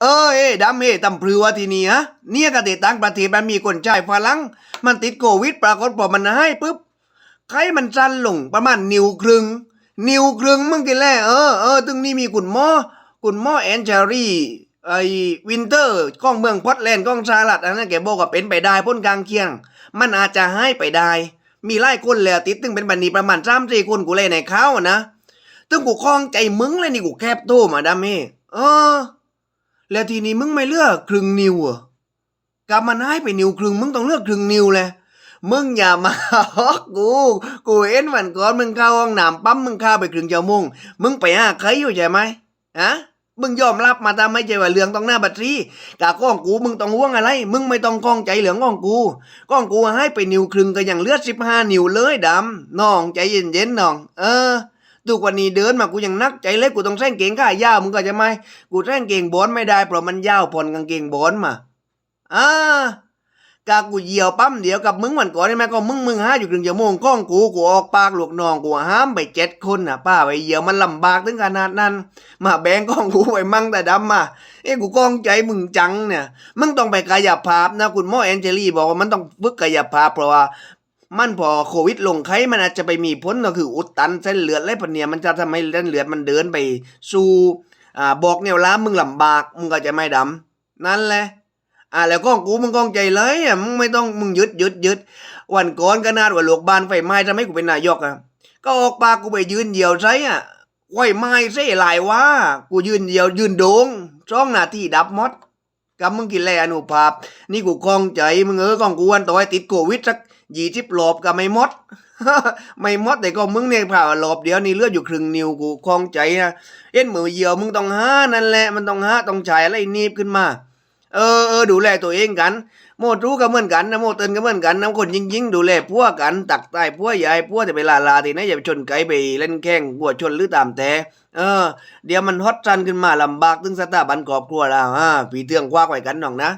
เออเอ้ดำเอ้ตำพลือวทีนี้ฮะเนี่ยกติต่างประเทศมันมีคนจ่ายฝรั่งมันติดโควิดปรากฏพอมันให้ปุ๊บไข้มันสั้นลงประมาณนิ้วครึ่งนิ้วครึ่งมึงกินแล้วเออเออตึงนี่มีคุณหมอคุณหมอแอนเจอรี่ไอวินเตอร์กล้องเมืองพอตแลนด์กล้องชาลัดอันนั้นแกบอกว่าเป็นไปได้พ้นกลางเคียง มันอาจจะให้ไปได้ มีไล่คนแล้วติดตึงเป็นบันนีประมาณสามสี่คนกูเลยในเขานะตึงกูคล้องใจมึงเลยนี่กูแคบโตมาดามเม่เออ แล้วทีนี้มึงไม่เลือกครึ่งนิ้วเหรอกลับมันให้ไปนิ้วครึ่งมึงต้องเลือกครึ่งนิ้วเลยมึงอย่ามาฮอกกู กูเห็นวันก่อนมึงเข้าห้องน้ำปั๊มมึงเข้าไปครึ่งชั่วโมงมึงไปหาใครอยู่ใช่ไหมฮะมึงยอมรับมาตามไม่ใช่ว่าเรื่องต้องหน้าบัตรีกะก้องกูมึงต้องห่วงอะไร มึงไม่ต้องก้องใจเหลืองก้องกูก้องกูให้ไปนิวครึ่งก็ยังเลือดสิบห้านิวเลยดำน้องใจเย็นๆน้อง เออ ทุกวันนี้เดินมากูยังนักใจเลยกูต้องแซงเก่งข้ายาวมึงก็จะไหมกูแท่งเก่งบอลไม่ได้เพราะมันยาวผ่อนกางเกงบอลมาอ่ากากูเหยี่ยวปั๊มเดี๋ยวกับมึงวันก่อนใช่ไหมก็มึงมึงหาอยู่ครึ่งชั่วโมงก้องกูกูออกปากหลูกน้องกูห้ามไปเจ็ดคนน่ะป้าไปเหยี่ยวมันลำบากถึงขนาดนั้น มาแบงก้องกูไปมั่งแต่ดำมาเอ้กูก้องใจมึงจังเนี่ยมึงต้องไปกายภาพนะคุณหมอแอนเจลี่บอกว่ามันต้องฝึกกายภาพเพราะว่า มันพอโควิดลงไข้มันอาจจะไปมีผลก็คืออุดตันเส้นเลือดไรปะเนี่ยมันจะทำให้เส้นเลือดมันเดินไปสู่อ่าบอกเนี่ยล้ามึงลำบากมึงก็จะไม่ดำนั่นแหละอ่าแล้วก้องกูมึงก้องใจเลยอะมึงไม่ต้องมึงยึดยึดยึดวันก่อนก็นาดว่าหลวกบานไฟไหม้ทำให้กูเป็นนายกอะก็ออกปากกูไปยืนเดียวใช่อะไฟไหม้เสียหลายว่ากูยืนเดียวยืนโดงช่องหน้าที่ดับมดกับมึงกินแลอนุภาพ นี่กูกองใจมึงเออก้องกูวันต่อให้ติดโควิดสัก ยี่สิบหลบก็ไม่หมด ไม่หมดแต่ก็มึงเนี่ยผ่าหลบเดียวนี่เลือดอยู่ครึ่งนิ้วกูคลองใจนะเอ็นมือเหี่ยวมึงต้องห้านั่นแหละมันต้องห้าต้องฉายอะไรนีบขึ้นมา เออเออดูแลตัวเองกัน โมดรู้ก็เหมือนกันนะโมดเตือนก็เหมือนกันนะคนยิงยิงๆดูแลพวกกันตักใต้พวกใหญ่พวกจะไปลาลาทีนะอย่าไปชนไกลไปเล่นแข้งหัวชนหรือตามแต่เออ เดี๋ยวมันฮอตซันขึ้นมาลำบากถึงสถาบันครอบครัวแล้วอ่าผีเตืองคว้าไว้กันหน่องนะ